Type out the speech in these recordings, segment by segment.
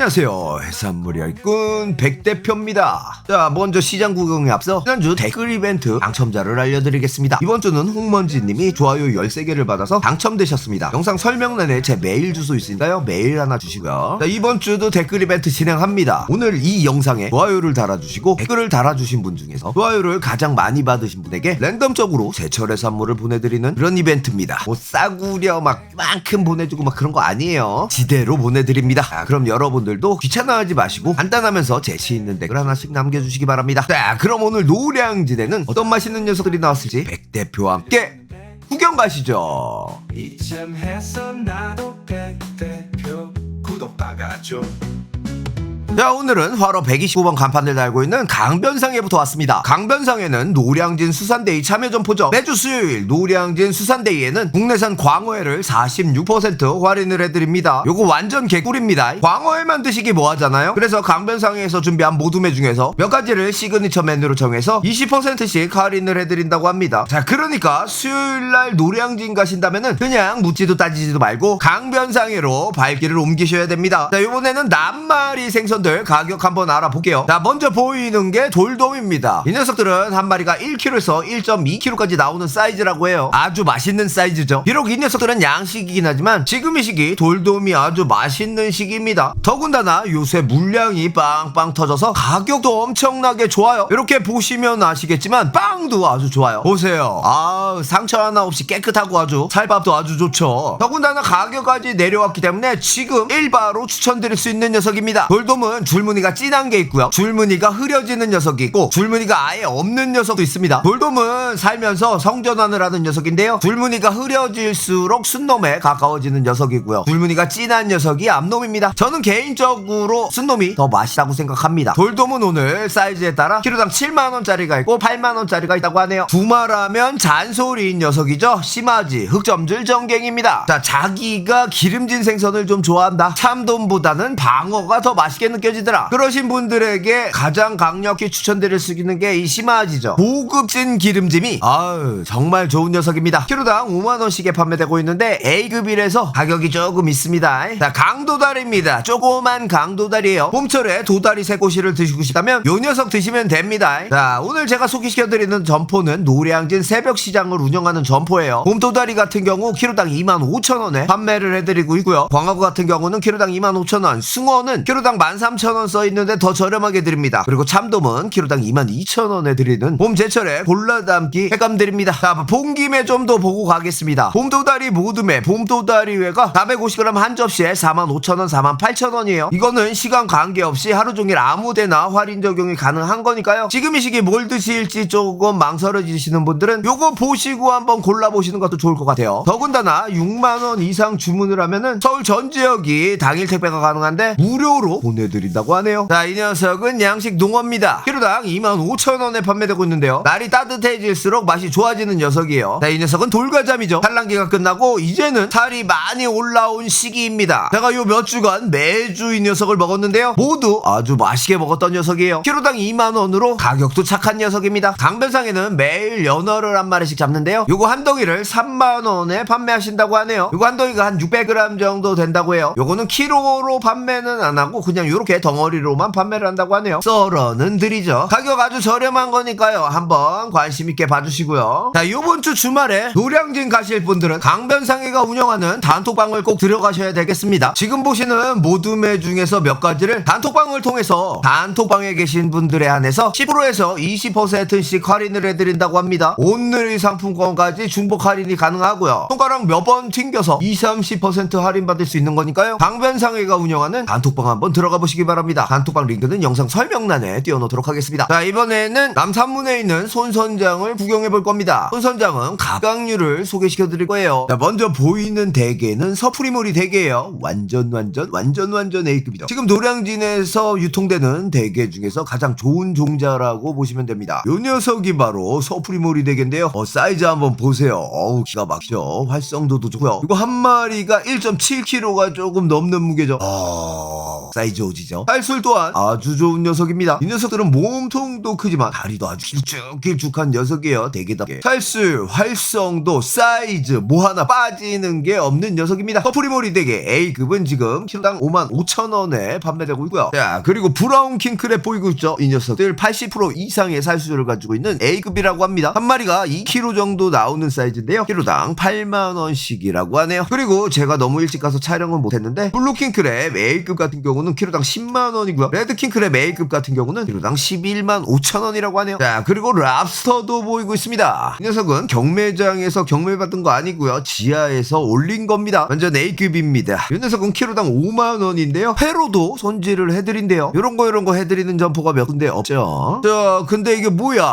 안녕하세요. 해산물이 알꾼 백대표입니다. 자, 먼저 시장 구경에 앞서 지난주 댓글 이벤트 당첨자를 알려드리겠습니다. 이번 주는 홍먼지님이 좋아요 13개를 받아서 당첨되셨습니다. 영상 설명란에 제 메일 주소 있으니까요. 메일 하나 주시고요. 자, 이번 주도 댓글 이벤트 진행합니다. 오늘 이 영상에 좋아요를 달아주시고 댓글을 달아주신 분 중에서 좋아요를 가장 많이 받으신 분에게 랜덤적으로 제철 해산물을 보내드리는 그런 이벤트입니다. 뭐 싸구려 막 만큼 보내주고 막 그런 거 아니에요. 지대로 보내드립니다. 자, 그럼 여러분 들도 귀찮아하지 마시고 간단하면서 재치 있는 댓글 하나씩 남겨주시기 바랍니다. 자, 그럼 오늘 노량진에는 어떤 맛있는 녀석들이 나왔을지 백 대표와 함께 구경 가시죠. 이쯤 해서 나도 백대표 구독 박아줘 자 오늘은 화로 125번 간판을 달고 있는 강변상에부터 왔습니다. 강변상에는 노량진 수산데이 참여 점포죠. 매주 수요일 노량진 수산데이에는 국내산 광어회를 46% 할인을 해드립니다. 요거 완전 개꿀입니다. 광어회만 드시기 뭐하잖아요. 그래서 강변상에서 준비한 모둠회 중에서 몇 가지를 시그니처 메뉴로 정해서 20%씩 할인을 해드린다고 합니다. 자 그러니까 수요일 날 노량진 가신다면은 그냥 묻지도 따지지도 말고 강변상회로 발길을 옮기셔야 됩니다. 자 이번에는 낱마리 생선 들 가격 한번 알아볼게요. 자 먼저 보이는 게 돌돔입니다. 이 녀석들은 한 마리가 1kg에서 1.2kg까지 나오는 사이즈라고 해요. 아주 맛있는 사이즈죠. 비록 이 녀석들은 양식이긴 하지만 지금 이 시기 돌돔이 아주 맛있는 시기입니다. 더군다나 요새 물량이 빵빵 터져서 가격도 엄청나게 좋아요. 이렇게 보시면 아시겠지만 빵도 아주 좋아요. 보세요. 아 상처 하나 없이 깨끗하고 아주 살밥도 아주 좋죠. 더군다나 가격까지 내려왔기 때문에 지금 일바로 추천드릴 수 있는 녀석입니다. 돌돔은 줄무늬가 진한 게 있고요. 줄무늬가 흐려지는 녀석이 있고 줄무늬가 아예 없는 녀석도 있습니다. 돌돔은 살면서 성전환을 하는 녀석인데요. 줄무늬가 흐려질수록 순놈에 가까워지는 녀석이고요. 줄무늬가 진한 녀석이 암놈입니다. 저는 개인적으로 순놈이 더 맛있다고 생각합니다. 돌돔은 오늘 사이즈에 따라 키로당 7만 원짜리가 있고 8만 원짜리가 있다고 하네요. 두말하면 잔소리인 녀석이죠. 심하지 흑점질 정갱입니다. 자 자기가 기름진 생선을 좀 좋아한다. 참돔보다는 방어가 더 맛있게 느껴 지더라. 그러신 분들에게 가장 강력히 추천드릴 수 있는 게이 심화지죠. 고급진 기름짐이 아유 정말 좋은 녀석입니다. 키로당 5만 원씩에 판매되고 있는데 A급이라서 가격이 조금 있습니다. 자 강도다리입니다. 조그만 강도다리예요. 봄철에 도다리 새꼬시를 드시고 싶다면 요 녀석 드시면 됩니다. 자 오늘 제가 소개시켜드리는 점포는 노량진 새벽시장을 운영하는 점포예요. 봄도다리 같은 경우 키로당 2만 5천 원에 판매를 해드리고 있고요. 광어 같은 경우는 키로당 2만 5천 원, 숭어는 키로당 13,000원 써 있는데 더 저렴하게 드립니다. 그리고 참돔은 키로당 22,000원에 드리는 봄 제철에 골라 담기 횟감 드립니다. 자, 본 김에 좀 더 보고 가겠습니다. 봄도다리 모둠에 봄도다리회가 450g 한 접시에 45,000원, 48,000원이에요. 이거는 시간 관계없이 하루 종일 아무데나 할인 적용이 가능한 거니까요. 지금 이 시기 뭘 드실지 조금 망설여지시는 분들은 요거 보시고 한번 골라보시는 것도 좋을 것 같아요. 더군다나 6만원 이상 주문을 하면은 서울 전 지역이 당일 택배가 가능한데 무료로 보내드 린다고 하네요. 자, 이 녀석은 양식 농어입니다. 키로당 2만 5천 원에 판매되고 있는데요. 날이 따뜻해질수록 맛이 좋아지는 녀석이에요. 자, 이 녀석은 돌가잠이죠. 산란기가 끝나고 이제는 살이 많이 올라온 시기입니다. 제가 요 몇 주간 매주 이 녀석을 먹었는데요. 모두 아주 맛있게 먹었던 녀석이에요. 키로당 2만 원으로 가격도 착한 녀석입니다. 강변상에는 매일 연어를 한 마리씩 잡는데요. 요거 한 덩이를 3만 원에 판매하신다고 하네요. 요거 한 덩이가 한 600g 정도 된다고 해요. 요거는 키로로 판매는 안 하고 그냥 요렇게 덩어리로만 판매를 한다고 하네요. 썰어는 드리죠. 가격 아주 저렴한 거니까요. 한번 관심 있게 봐주시고요. 자, 요번 주 주말에 노량진 가실 분들은 강변상해가 운영하는 단톡방을 꼭 들어가셔야 되겠습니다. 지금 보시는 모둠회 중에서 몇 가지를 단톡방을 통해서 단톡방에 계신 분들에 한해서 10%에서 20%씩 할인을 해드린다고 합니다. 오늘 상품권까지 중복 할인이 가능하고요. 손가락 몇 번 튕겨서 20, 30% 할인 받을 수 있는 거니까요. 강변상해가 운영하는 단톡방 한번 들어가 보시기 바랍니다. 단톡방 링크는 영상 설명란에 띄워놓도록 하겠습니다. 자, 이번에는 남산문에 있는 손선장을 구경해 볼 겁니다. 손선장은 각각류를 소개시켜 드릴 거예요. 자, 먼저 보이는 대게는 서프리모리 대게예요. 완전 완전 완전 완전 A급이죠. 지금 노량진에서 유통되는 대게 중에서 가장 좋은 종자라고 보시면 됩니다. 요 녀석이 바로 서프리모리 대게인데요. 어, 사이즈 한번 보세요. 어우 기가 막히죠. 활성도도 좋고요. 이거 한 마리가 1.7kg가 조금 넘는 무게죠. 어... 사이즈 오지죠. 보이시죠? 탈술 또한 아주 좋은 녀석입니다. 이 녀석들은 몸통도 크지만 다리도 아주 길쭉길쭉한 녀석이에요. 되게답게. 탈술, 활성도, 사이즈 뭐 하나 빠지는 게 없는 녀석입니다. 퍼프리모리 대게 A급은 지금 킬로당 5만 5천 원에 판매되고 있고요. 자 그리고 브라운 킹크랩 보이고 있죠? 이 녀석들 80% 이상의 살수율을 가지고 있는 A급이라고 합니다. 한 마리가 2kg 정도 나오는 사이즈인데요. 킬로당 8만 원씩이라고 하네요. 그리고 제가 너무 일찍 가서 촬영을 못했는데 블루 킹크랩 A급 같은 경우는 킬로당 10만 원이고요. 레드 킹크랩 A급 같은 경우는 킬로당 11만 5천 원이라고 하네요. 자 그리고 랍스터도 보이고 있습니다. 이 녀석은 경매장에서 경매받은 거 아니고요. 지하에서 올린 겁니다. 완전 A급입니다. 이 녀석은 킬로당 5만 원인데요. 회로도 손질을 해드린대요. 요런 거 요런 거 해드리는 점포가 몇 군데 없죠. 자 근데 이게 뭐야?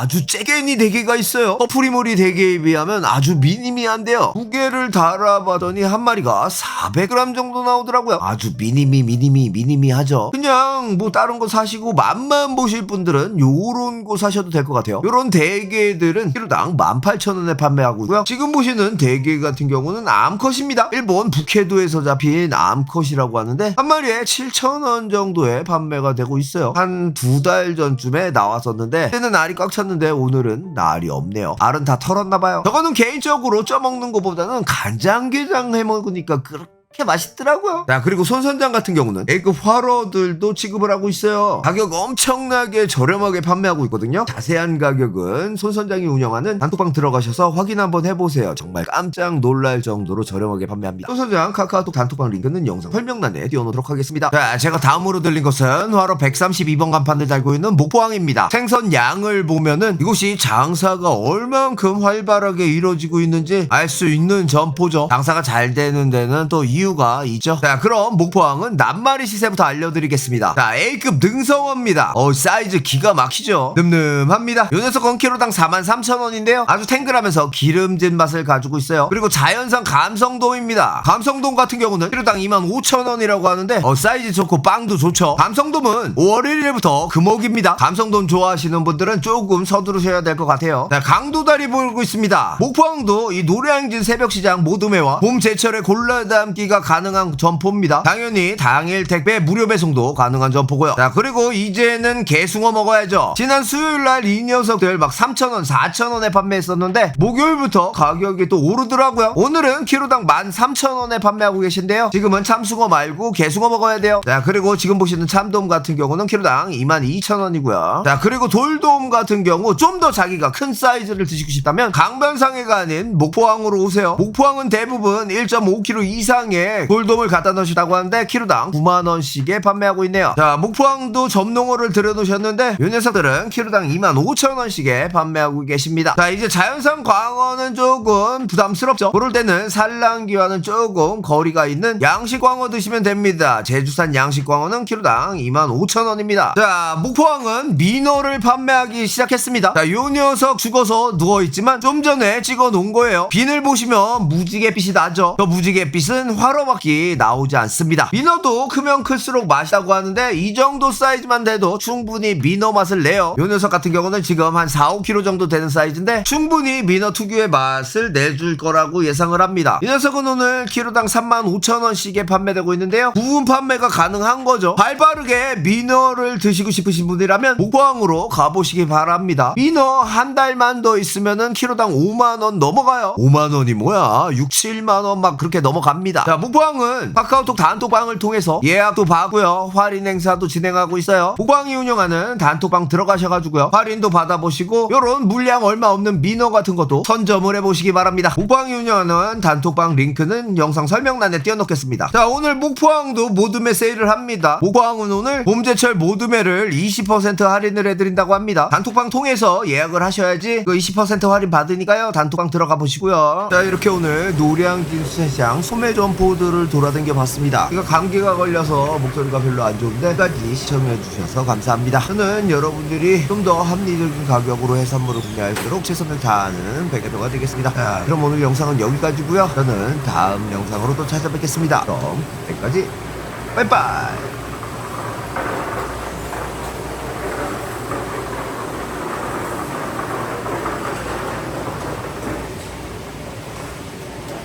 아주 째개니 대게가 있어요. 퍼프리모리 대게에 비하면 아주 미니미한데요. 두 개를 달아봤더니 한 마리가 400g 정도 나오더라고요. 아주 미니미 미니미 미니미 하죠. 그냥 뭐 다른 거 사시고 맛만 보실 분들은 요런 거 사셔도 될 것 같아요. 요런 대게들은 키로당 18,000원에 판매하고 있고요. 지금 보시는 대게 같은 경우는 암컷입니다. 일본 북해도에서 잡힌 암컷이라고 하는데 한 마리에 7,000원 정도에 판매가 되고 있어요. 한 두 달 전쯤에 나왔었는데 그때는 알이 꽉 찼는데 오늘은 날이 없네요. 알은 다 털었나 봐요. 저거는 개인적으로 쪄먹는 것보다는 간장게장 해 먹으니까 그렇게 맛있더라고요. 자, 그리고 손선장 같은 경우는 A급 화로들도 취급을 하고 있어요. 가격 엄청나게 저렴하게 판매하고 있거든요. 자세한 가격은 손선장이 운영하는 단톡방 들어가셔서 확인 한번 해보세요. 정말 깜짝 놀랄 정도로 저렴하게 판매합니다. 손선장 카카오톡 단톡방 링크는 영상 설명란에 띄워놓도록 하겠습니다. 자, 제가 다음으로 들린 것은 화로 132번 간판을 달고 있는 목포항입니다. 생선 양을 보면은 이곳이 장사가 얼만큼 활발하게 이루어지고 있는지 알 수 있는 점포죠. 장사가 잘 되는 데는 또 이유 가 있죠. 자, 그럼 목포항은 낱마리 시세부터 알려드리겠습니다. 자, A급 능성어입니다. 어, 사이즈 기가 막히죠. 늠름합니다. 요 녀석은 키로당 43,000원인데요. 아주 탱글하면서 기름진 맛을 가지고 있어요. 그리고 자연산 감성돔입니다. 감성돔 같은 경우는 키로당 25,000원이라고 하는데 어, 사이즈 좋고 빵도 좋죠. 감성돔은 5월 1일부터 금옥입니다. 감성돔 좋아하시는 분들은 조금 서두르셔야 될 것 같아요. 자, 강도다리 보이고 있습니다. 목포항도 이 노량진 새벽시장 모둠회와 봄 제철에 골라 담기가 가능한 점포입니다. 당연히 당일 택배 무료 배송도 가능한 점포고요. 자, 그리고 이제는 개숭어 먹어야죠. 지난 수요일 날 이 녀석들 막 3,000원, 4,000원에 판매했었는데 목요일부터 가격이 또 오르더라고요. 오늘은 키로당 13,000원에 판매하고 계신데요. 지금은 참숭어 말고 개숭어 먹어야 돼요. 자, 그리고 지금 보시는 참돔 같은 경우는 키로당 22,000원이고요. 자, 그리고 돌돔 같은 경우 좀 더 자기가 큰 사이즈를 드시고 싶다면 강변상해가 아닌 목포항으로 오세요. 목포항은 대부분 1.5kg 이상의 돌돔을 갖다 놓으시다고 하는데 키로당 9만원씩에 판매하고 있네요. 자, 목포항도 점농어를 들여놓으셨는데 이 녀석들은 키로당 25,000원씩에 판매하고 계십니다. 자, 이제 자연산 광어는 조금 부담스럽죠. 그럴 때는 산란기와는 조금 거리가 있는 양식 광어 드시면 됩니다. 제주산 양식 광어는 키로당 25,000원입니다. 자, 목포항은 민어를 판매하기 시작했습니다. 자, 요 녀석 죽어서 누워있지만 좀 전에 찍어 놓은 거예요. 비늘 보시면 무지갯빛이 나죠. 저 무지갯빛은 화로 밖에 나오지 않습니다. 민어도 크면 클수록 맛있다고 하는데 이 정도 사이즈만 돼도 충분히 민어 맛을 내요. 요 녀석 같은 경우는 지금 한 4, 5kg 정도 되는 사이즈인데 충분히 민어 특유의 맛을 내줄 거라고 예상을 합니다. 이 녀석은 오늘 키로당 35,000원씩에 판매되고 있는데요. 부분 판매가 가능한 거죠. 발빠르게 민어를 드시고 싶으신 분이라면 목포항으로 가보시기 바랍니다. 민어 한 달만 더 있으면은 키로당 5만원 넘어가요. 5만원이 뭐야? 6, 7만원 막 그렇게 넘어갑니다. 자, 목포항은 카카오톡 단톡방을 통해서 예약도 받고요. 할인 행사도 진행하고 있어요. 목포항이 운영하는 단톡방 들어가셔가지고요. 할인도 받아보시고 요런 물량 얼마 없는 민어 같은 것도 선점을 해보시기 바랍니다. 목포항이 운영하는 단톡방 링크는 영상 설명란에 띄워놓겠습니다. 자, 오늘 목포항도 모둠에 세일을 합니다. 목포항은 오늘 봄제철 모둠회를 20% 할인을 해드린다고 합니다. 단톡방 통해서 예약을 하셔야지 그 20% 할인 받으니까요. 단톡방 들어가 보시고요. 자, 이렇게 오늘 노량진 수산시장 소매점포 들을 돌아다녀 봤습니다. 감기가 걸려서 목소리가 별로 안 좋은데 끝까지 시청해 주셔서 감사합니다. 저는 여러분들이 좀 더 합리적인 가격으로 해산물을 구매할수록 최선을 다하는 백개도가 되겠습니다. 자, 그럼 오늘 영상은 여기까지고요. 저는 다음 영상으로 또 찾아뵙겠습니다. 그럼 여기까지 빠이빠이